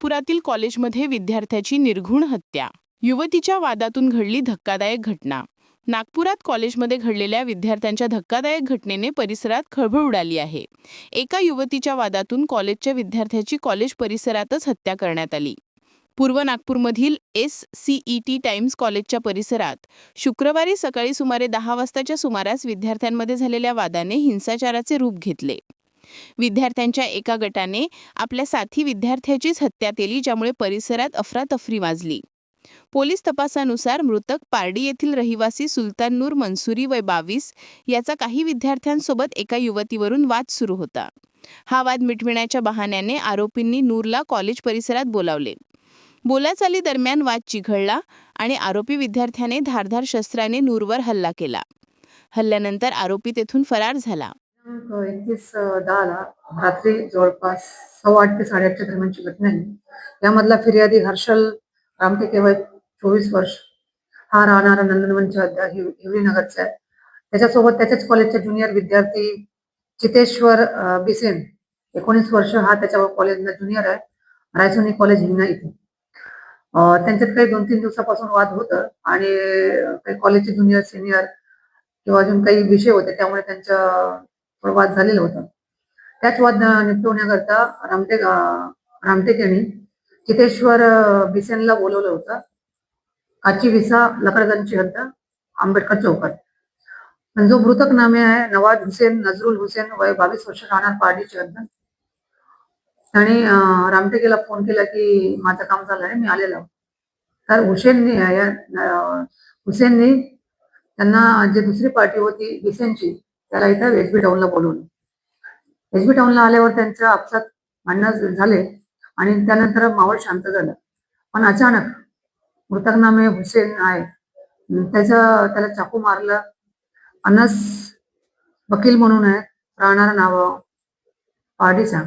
नागपुरातील कॉलेजमध्ये विद्यार्थ्याची निर्घुण हत्या. युवतीच्या वादातून घडली धक्कादायक घटना. नागपुरात कॉलेजमध्ये घडलेल्या विद्यार्थ्यांच्या धक्कादायक घटनेने परिसरात खळबळ उडाली आहे. एका युवतीच्या वादातून कॉलेजच्या विद्यार्थ्याची कॉलेज परिसरातच हत्या करण्यात आली. पूर्व नागपूरमधील S C E T Times कॉलेजच्या परिसरात शुक्रवारी सकाळी सुमारे दहा वाजताच्या सुमारास विद्यार्थ्यांमध्ये झालेल्या वादाने हिंसाचाराचे रूप घेतले. विद्यार्थ्यांच्या एका गटाने आपल्या साथी विद्यार्थ्याचीच हत्या केली ज्यामुळे परिसरात अफरातफरी वाजली पोलीस तपासानुसार मृतक पारडी येथील रहिवासी सुलतान नूर मंसुरी वय बावीस याचा काही विद्यार्थ्यांसोबत एका युवतीवरून वाद सुरू होता. हा वाद मिटविण्याच्या बहाण्याने आरोपींनी नूरला कॉलेज परिसरात बोलावले. बोलाचाली दरम्यान वाद चिघळला आणि आरोपी विद्यार्थ्याने धारधार शस्त्राने नूरवर हल्ला केला. हल्ल्यानंतर आरोपी तेथून फरार झाला. दिनांक एकतीस दहाला रात्री जवळपास सव्वा आठ ते साडेआठच्या दरम्यानची घटना आहे. यामधला फिर्यादी हर्षल रामटेके वय चोवीस वर्ष. हा राहणारा नंदनवनच्या हिवरी नगरचा आहे. त्याच्यासोबत त्याच्याच कॉलेजचा ज्युनियर विद्यार्थी चितेश्वर बिसेन एकोणीस वर्ष हा त्याच्या कॉलेजला ज्युनियर आहे. रायसोनी कॉलेज हिंगणा इथे. त्यांच्यात काही दोन तीन दिवसापासून वाद होत आणि काही कॉलेजचे ज्युनियर सिनियर किंवा अजून काही विषय होते त्यामुळे त्यांच्या वाद झालेला होता. त्याच वाद निपटवण्याकरता रामटेक रामटेक यांनी चितेश्वर भिसेनला बिसेनला बोलवलं होतं. काची विसा लकडगंजची हद्द आंबेडकर चौकात. पण जो मृतक नामे आहे नवाज हुसेन नजरुल हुसेन वय बावीस वर्ष राहणार पार्टीची हद्द. त्याने रामटेकेला फोन केला की माझं काम झालं आहे मी आलेलो तर हुसेननी या- हुसेननी त्यांना जी दुसरी पार्टी होती बिसेनची त्याला इथं एसबी टाऊनला बोलवलं. एसबी टाऊनला आल्यावर त्यांच्या आपसात भांडणं झाले आणि त्यानंतर माहोल शांत झालं. पण अचानक मृतकनामे हुसेन आहे. त्याचं त्याला चाकू मारलं. अनस वकील म्हणून आहे राहणार नाव पार्टीचा.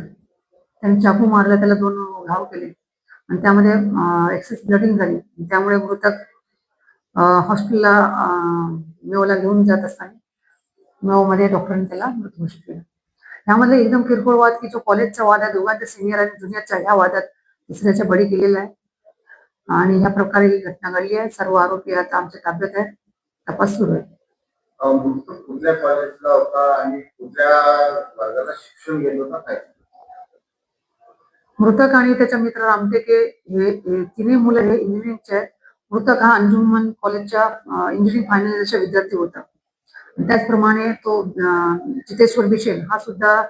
त्यांनी चाकू मारलं त्याला दोन घाव केले. आणि त्यामध्ये एक्सेस ब्लडिंग झाली. त्यामुळे मृतक हॉस्पिटलला मेवला घेऊन जात असताना मध्ये डॉक्टरांनी त्याला मृत घोषित केलं. यामध्ये एकदम किरकोळ वाद की जो कॉलेजचा वाद आहे दोघांच्या सिनियर आणि ज्युनियरच्या ह्या वादात तिसऱ्याच्या बळी गेलेला आहे. आणि ह्या प्रकारे ही घटना घडली आहे. सर्व आरोपी आता आमच्या ताब्यात आहेत. तपास सुरू आहे. अं, मृत्यू कुठल्या कॉलेजला होता आणि कुठल्या वर्गाला शिक्षण घेत होता काय? मृतक आणि त्याच्या मित्र रामटेके हे तिन्ही मुलं हे इंजिनिअरिंगचे आहेत. मृतक हा अंजुमन कॉलेजच्या इंजिनिअरिंग फायनल विद्यार्थी होता. त्याचप्रमाणे तो जितेश्वर चितेश्वर हा सुद्धा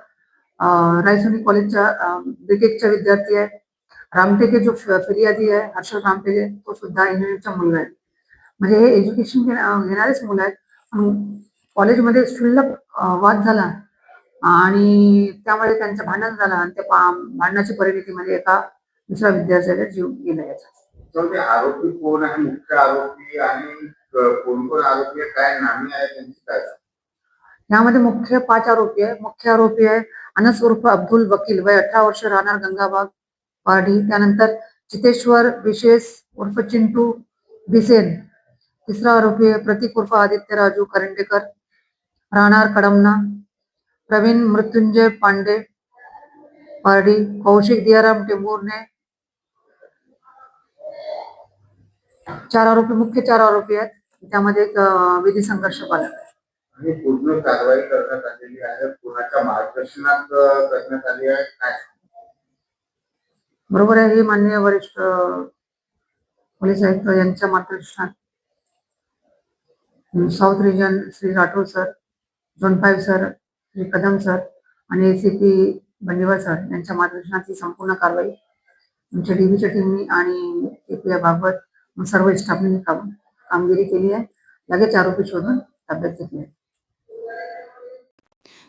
रायसोनी कॉलेजच्या बीटेकचा विद्यार्थी आहे. रामटेके जो फिर्यादी आहे हर्षल रामटेके तो सुद्धा इंजिनिअरिंगचा मुलगा आहे. म्हणजे हे एज्युकेशन घेणारेच मुलं आहेत. कॉलेजमध्ये क्षुल्लक वाद झाला. आणि त्यामुळे त्यांचं भांडण झालं आणि त्या भांडणाची परिणती म्हणजे एका दुसऱ्या विद्यार्थ्याचा जीव गेला याचा. आरोपी कोण आहे मुख्य आरोपी आणि यामध्ये मुख्य पाच आरोपी आहे. मुख्य आरोपी आहे अनस उर्फ़ अब्दुल वकील. वय अठरा वर्ष राहणार गंगाबाग पारडी त्यानंतर चितेश्वर विशेष उर्फ़ चिंटू बिसेन. तिसरा आरोपी आहे प्रतीक उर्फ़ आदित्य राजू करंडेकर. राहणार कडमना प्रवीण मृत्युंजय पांडे पारडी कौशिक दियाराम टेंभुर्णे चार आरोपी, मुख्य चार आरोपी आहेत. त्यामध्ये एक विधी संघर्ष पालक आहे आणि पूर्ण कारवाई करण्यात आलेली आहे कोणाच्या मार्गदर्शनात करण्यात आली आहे काय? बरोबर आहे हे माननीय वरिष्ठ पोलीस आयुक्त यांच्या मार्गदर्शनात. South region Shri Rathod sir zone five sir Shri Kadam sir आणि एसीपी बंडीवार सर यांच्या मार्गदर्शनात ही संपूर्ण कारवाई आमच्या डीबीच्या टीमनी आणि एपीआय बाबत सर्व स्टाफने काम कामगिरी केली आहे. लगेच आरोपी शोधून ताब्यात घेतले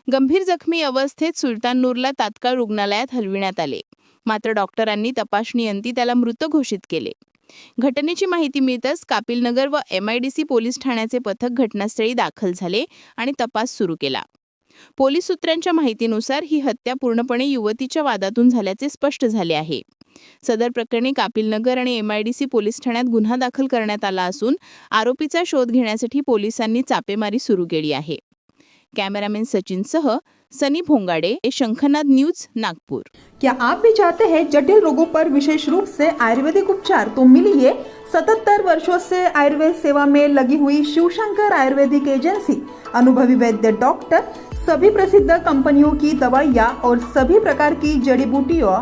गंभीर जखमी अवस्थेत सुलतान नूरला तात्काळ रुग्णालयात हलविण्यात आले. मात्र डॉक्टरांनी तपासणीअंती त्याला मृत घोषित केले. घटनेची माहिती मिळताच कापिलनगर व एमआयडीसी पोलीस ठाण्याचे पथक घटनास्थळी दाखल झाले आणि तपास सुरू केला. पोलीस सूत्रांच्या माहितीनुसार ही हत्या पूर्णपणे युवतीच्या वादातून झाल्याचे स्पष्ट झाले आहे. सदर प्रकरणी कापिलनगर आणि एमआयडीसी पोलीस ठाण्यात गुन्हा दाखल करण्यात आला असून आरोपीचा शोध घेण्यासाठी पोलिसांनी चापेमारी सुरू केली आहे. कॅमेरामॅन सचिनसह सनी भोंगाडे शंखनाद न्यूज नागपूर. क्या आप भी चाहते हैं जटिल रोगों पर विशेष रूप से आयुर्वेदिक उपचार? तो मिलिए 77 वर्षों से आयुर्वेद सेवा में लगी हुई शिवशंकर आयुर्वेदिक एजेंसी। अनुभवी वैद्य डॉक्टर सभी प्रसिद्ध कंपनियों की दवाइयाँ और सभी प्रकार की जड़ी बूटियों